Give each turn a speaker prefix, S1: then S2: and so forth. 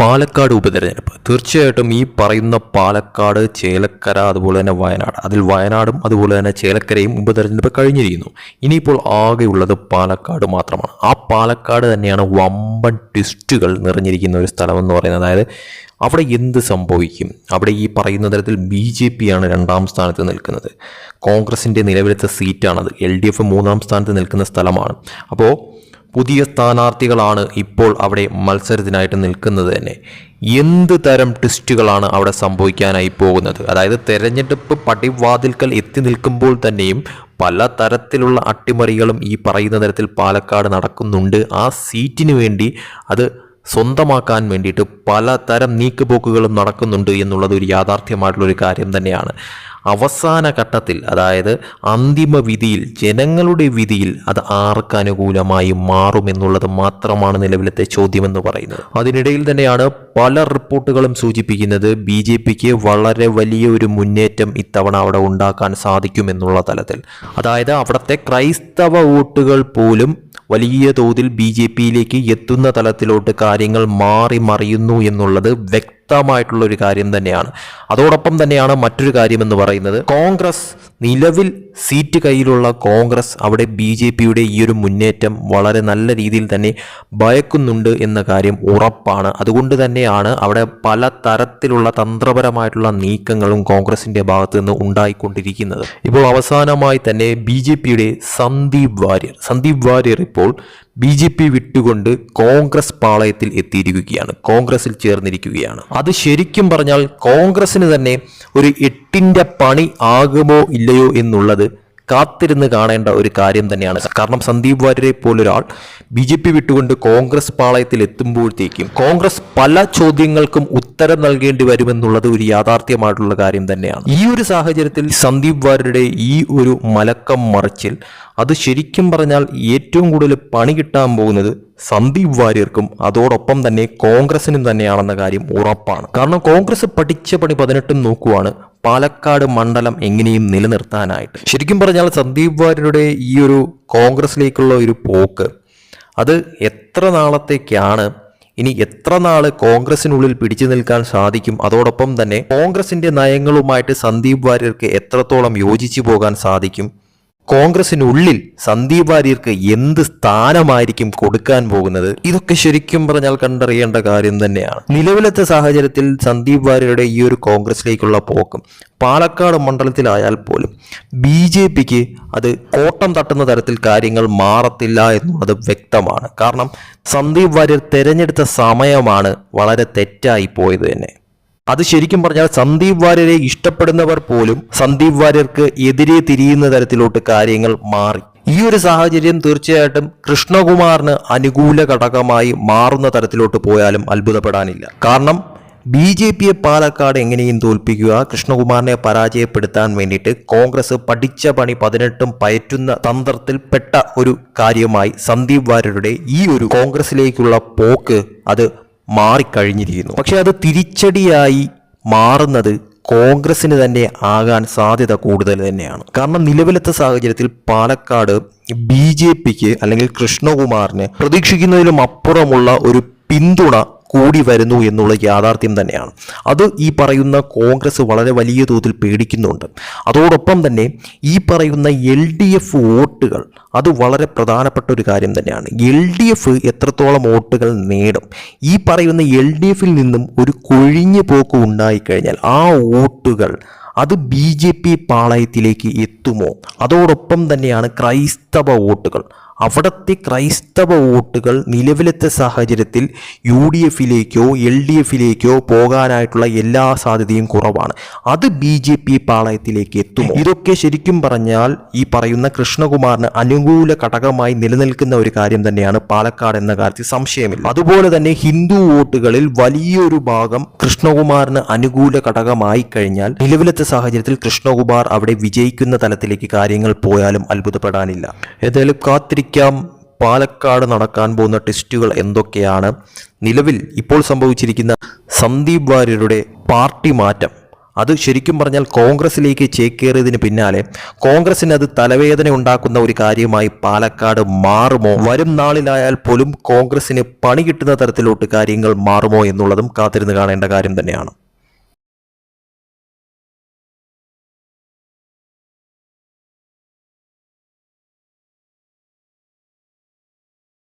S1: പാലക്കാട് ഉപതെരഞ്ഞെടുപ്പ്. തീർച്ചയായിട്ടും ഈ പറയുന്ന പാലക്കാട് ചേലക്കര അതുപോലെ തന്നെ വയനാട്. അതിൽ വയനാടും അതുപോലെ തന്നെ ചേലക്കരയും ഉപതെരഞ്ഞെടുപ്പ് കഴിഞ്ഞിരിക്കുന്നു. ഇനിയിപ്പോൾ ആകെയുള്ളത് പാലക്കാട് മാത്രമാണ്. ആ പാലക്കാട് തന്നെയാണ് വമ്പൻ ട്വിസ്റ്റുകൾ നിറഞ്ഞിരിക്കുന്ന ഒരു സ്ഥലമെന്ന് പറയുന്നത്. അതായത് അവിടെ എന്ത് സംഭവിക്കും? അവിടെ ഈ പറയുന്ന തരത്തിൽ ബി ജെ പി ആണ് രണ്ടാം സ്ഥാനത്ത് നിൽക്കുന്നത്. കോൺഗ്രസിന്റെ നിലവിലത്തെ സീറ്റാണത്. എൽ ഡി എഫ് മൂന്നാം സ്ഥാനത്ത് നിൽക്കുന്ന സ്ഥലമാണ്. അപ്പോൾ പുതിയ സ്ഥാനാർത്ഥികളാണ് ഇപ്പോൾ അവിടെ മത്സരത്തിനായിട്ട് നിൽക്കുന്നത് തന്നെ. എന്ത് തരം ട്വിസ്റ്റുകളാണ് അവിടെ സംഭവിക്കാനായി പോകുന്നത്? അതായത് തെരഞ്ഞെടുപ്പ് പടിവാതിൽക്കൽ എത്തി നിൽക്കുമ്പോൾ തന്നെയും പല തരത്തിലുള്ള അട്ടിമറികളും ഈ പറയുന്ന തരത്തിൽ പാലക്കാട് നടക്കുന്നുണ്ട്. ആ സീറ്റിന് വേണ്ടി അത് സ്വന്തമാക്കാൻ വേണ്ടിയിട്ട് പലതരം നീക്കുപോക്കുകളും നടക്കുന്നുണ്ട് എന്നുള്ളത് ഒരു യാഥാർത്ഥ്യമായിട്ടുള്ള ഒരു കാര്യം തന്നെയാണ്. അവസാന ഘട്ടത്തിൽ അതായത് അന്തിമ വിധിയിൽ ജനങ്ങളുടെ വിധിയിൽ അത് ആർക്ക് അനുകൂലമായി മാറുമെന്നുള്ളത് മാത്രമാണ് നിലവിലത്തെ ചോദ്യമെന്ന് പറയുന്നത്. അതിനിടയിൽ തന്നെയാണ് പല റിപ്പോർട്ടുകളും സൂചിപ്പിക്കുന്നത് ബി ജെ പിക്ക് വളരെ വലിയ ഒരു മുന്നേറ്റം ഇത്തവണ അവിടെ ഉണ്ടാക്കാൻ സാധിക്കുമെന്നുള്ള തലത്തിൽ. അതായത് അവിടുത്തെ ക്രൈസ്തവ വോട്ടുകൾ പോലും വലിയ തോതിൽ ബി ജെ പിയിലേക്ക് എത്തുന്ന തലത്തിലോട്ട് കാര്യങ്ങൾ മാറി മറിയുന്നു എന്നുള്ളത് വ്യക്തമായിട്ടുള്ള ഒരു കാര്യം തന്നെയാണ്. അതോടൊപ്പം തന്നെയാണ് മറ്റൊരു കാര്യം എന്ന് പറയുന്നത്. കോൺഗ്രസ് നിലവിൽ സീറ്റ് കയ്യിലുള്ള കോൺഗ്രസ് അവിടെ ബി ജെ പിയുടെ ഈ ഒരു മുന്നേറ്റം വളരെ നല്ല രീതിയിൽ തന്നെ ഭയക്കുന്നുണ്ട് എന്ന കാര്യം ഉറപ്പാണ്. അതുകൊണ്ട് തന്നെയാണ് അവിടെ പല തരത്തിലുള്ള തന്ത്രപരമായിട്ടുള്ള നീക്കങ്ങളും കോൺഗ്രസിന്റെ ഭാഗത്ത് നിന്ന് ഉണ്ടായിക്കൊണ്ടിരിക്കുന്നത്. ഇപ്പോൾ അവസാനമായി തന്നെ ബി ജെ പിയുടെ സന്ദീപ് വാര്യർ. സന്ദീപ് വാര്യർ ഇപ്പോൾ ബി ജെ പി വിട്ടുകൊണ്ട് കോൺഗ്രസ് പാളയത്തിൽ എത്തിയിരിക്കുകയാണ്. കോൺഗ്രസിൽ ചേർന്നിരിക്കുകയാണ്. അത് ശരിക്കും പറഞ്ഞാൽ കോൺഗ്രസിന് തന്നെ ഒരു എട്ടിന്റെ പണി ആകുമോ ഇല്ലയോ എന്നുള്ളത് കാത്തിരുന്ന് കാണേണ്ട ഒരു കാര്യം തന്നെയാണ്. കാരണം സന്ദീപ് വാര്യരെ പോലൊരാൾ ബി ജെ പി വിട്ടുകൊണ്ട് കോൺഗ്രസ് പാളയത്തിൽ എത്തുമ്പോഴത്തേക്കും കോൺഗ്രസ് പല ചോദ്യങ്ങൾക്കും ഉത്തരം നൽകേണ്ടി വരുമെന്നുള്ളത് ഒരു യാഥാർത്ഥ്യമായിട്ടുള്ള കാര്യം തന്നെയാണ്. ഈ ഒരു സാഹചര്യത്തിൽ സന്ദീപ് വാര്യരുടെ ഈ ഒരു മലക്കം മറിച്ചിൽ അത് ശരിക്കും പറഞ്ഞാൽ ഏറ്റവും കൂടുതൽ പണി കിട്ടാൻ പോകുന്നത് സന്ദീപ് വാര്യർക്കും അതോടൊപ്പം തന്നെ കോൺഗ്രസിനും തന്നെയാണെന്ന കാര്യം ഉറപ്പാണ്. കാരണം കോൺഗ്രസ് പഠിച്ച പണി പതിനെട്ടും നോക്കുവാണ്. പാലക്കാട് മണ്ഡലം എങ്ങനെയും നിലനിർത്താനായിട്ട്. ശരിക്കും പറഞ്ഞാൽ സന്ദീപ് വാര്യരുടെ ഈ ഒരു കോൺഗ്രസിലേക്കുള്ള ഒരു പോക്ക് അത് എത്ര നാളത്തേക്കാണ് ഇനി എത്ര നാൾ കോൺഗ്രസിനുള്ളിൽ പിടിച്ചു നിൽക്കാൻ സാധിക്കും? അതോടൊപ്പം തന്നെ കോൺഗ്രസിന്റെ നയങ്ങളുമായിട്ട് സന്ദീപ് വാര്യർക്ക് എത്രത്തോളം യോജിച്ചു പോകാൻ സാധിക്കും? കോൺഗ്രസിനുള്ളിൽ സന്ദീപ് വാര്യർക്ക് എന്ത് സ്ഥാനമായിരിക്കും കൊടുക്കാൻ പോകുന്നത്? ഇതൊക്കെ ശരിക്കും പറഞ്ഞാൽ കണ്ടറിയേണ്ട കാര്യം തന്നെയാണ്. നിലവിലത്തെ സാഹചര്യത്തിൽ സന്ദീപ് വാര്യരുടെ ഈ ഒരു കോൺഗ്രസിലേക്കുള്ള പോക്കും പാലക്കാട് മണ്ഡലത്തിലായാൽ പോലും ബി ജെ പിക്ക് അത് കോട്ടം തട്ടുന്ന തരത്തിൽ കാര്യങ്ങൾ മാറത്തില്ല എന്നുള്ളത് വ്യക്തമാണ്. കാരണം സന്ദീപ് വാര്യർ തെരഞ്ഞെടുത്ത സമയമാണ് വളരെ തെറ്റായി പോയത് തന്നെ. അത് ശരിക്കും പറഞ്ഞാൽ സന്ദീപ് വാര്യരെ ഇഷ്ടപ്പെടുന്നവർ പോലും സന്ദീപ് വാര്യർക്ക് എതിരെ തിരിയുന്ന തരത്തിലോട്ട് കാര്യങ്ങൾ മാറി. ഈ ഒരു സാഹചര്യം തീർച്ചയായിട്ടും കൃഷ്ണകുമാറിന് അനുകൂല ഘടകമായി മാറുന്ന തരത്തിലോട്ട് പോയാലും അത്ഭുതപ്പെടാനില്ല. കാരണം ബി ജെ പിയെ പാലക്കാട് എങ്ങനെയും തോൽപ്പിക്കുക കൃഷ്ണകുമാറിനെ പരാജയപ്പെടുത്താൻ വേണ്ടിയിട്ട് കോൺഗ്രസ് പഠിച്ച പണി പതിനെട്ടും പയറ്റുന്ന തന്ത്രത്തിൽപ്പെട്ട ഒരു കാര്യമായി സന്ദീപ് വാര്യരുടെ ഈ ഒരു കോൺഗ്രസിലേക്കുള്ള പോക്ക് അത് മാറിക്കഴിഞ്ഞിരിക്കുന്നു. പക്ഷെ അത് തിരിച്ചടിയായി മാറുന്നത് കോൺഗ്രസിന് തന്നെ ആകാൻ സാധ്യത കൂടുതൽ തന്നെയാണ്. കാരണം നിലവിലത്തെ സാഹചര്യത്തിൽ പാലക്കാട് ബി ജെ പിക്ക് അല്ലെങ്കിൽ കൃഷ്ണകുമാറിന് പ്രതീക്ഷിക്കുന്നതിലും അപ്പുറമുള്ള ഒരു പിന്തുണ കൂടി വരുന്നു എന്നുള്ള യാഥാർത്ഥ്യം തന്നെയാണ്. അത് ഈ പറയുന്ന കോൺഗ്രസ് വളരെ വലിയ തോതിൽ പേടിക്കുന്നുണ്ട്. അതോടൊപ്പം തന്നെ ഈ പറയുന്ന എൽ ഡി എഫ് വോട്ടുകൾ അത് വളരെ പ്രധാനപ്പെട്ട ഒരു കാര്യം തന്നെയാണ്. എൽ ഡി എഫ് എത്രത്തോളം വോട്ടുകൾ നേടും? ഈ പറയുന്ന എൽ ഡി എഫിൽ നിന്നും ഒരു കൊഴിഞ്ഞു പോക്ക് ഉണ്ടായിക്കഴിഞ്ഞാൽ ആ വോട്ടുകൾ അത് ബി ജെ പി പാളയത്തിലേക്ക് എത്തുമോ? അതോടൊപ്പം തന്നെയാണ് ക്രൈസ്തവ വോട്ടുകൾ. അവിടുത്തെ ക്രൈസ്തവ വോട്ടുകൾ നിലവിലത്തെ സാഹചര്യത്തിൽ യു ഡി എഫിലേക്കോ എൽ ഡി എഫിലേക്കോ പോകാനായിട്ടുള്ള എല്ലാ സാധ്യതയും കുറവാണ്. അത് ബി ജെ പി പാളയത്തിലേക്ക് എത്തും ഇതൊക്കെ ശരിക്കും പറഞ്ഞാൽ ഈ പറയുന്ന കൃഷ്ണകുമാറിന് അനുകൂല ഘടകമായി നിലനിൽക്കുന്ന ഒരു കാര്യം തന്നെയാണ് പാലക്കാട് എന്ന കാര്യത്തിൽ സംശയമില്ല. അതുപോലെ തന്നെ ഹിന്ദു വോട്ടുകളിൽ വലിയൊരു ഭാഗം കൃഷ്ണകുമാറിന് അനുകൂല ഘടകമായി കഴിഞ്ഞാൽ നിലവിലത്തെ സാഹചര്യത്തിൽ കൃഷ്ണകുമാർ അവിടെ വിജയിക്കുന്ന തലത്തിലേക്ക് കാര്യങ്ങൾ പോയാലും അത്ഭുതപ്പെടാനില്ല. ഏതായാലും കാത്തിരിക്കാം പാലക്കാട് നടക്കാൻ പോകുന്ന ടെസ്റ്റുകൾ എന്തൊക്കെയാണ്? നിലവിൽ ഇപ്പോൾ സംഭവിച്ചിരിക്കുന്ന സന്ദീപ് വാര്യരുടെ പാർട്ടി മാറ്റം. അത് ശരിക്കും പറഞ്ഞാൽ കോൺഗ്രസിലേക്ക് ചേക്കേറിയതിന് പിന്നാലെ കോൺഗ്രസിന് അത് തലവേദന ഉണ്ടാക്കുന്ന ഒരു കാര്യമായി പാലക്കാട് മാറുമോ? വരും നാളിലായാൽ പോലും കോൺഗ്രസിന് പണി കിട്ടുന്ന തരത്തിലോട്ട് കാര്യങ്ങൾ മാറുമോ എന്നുള്ളതും കാത്തിരുന്ന് കാണേണ്ട കാര്യം തന്നെയാണ്.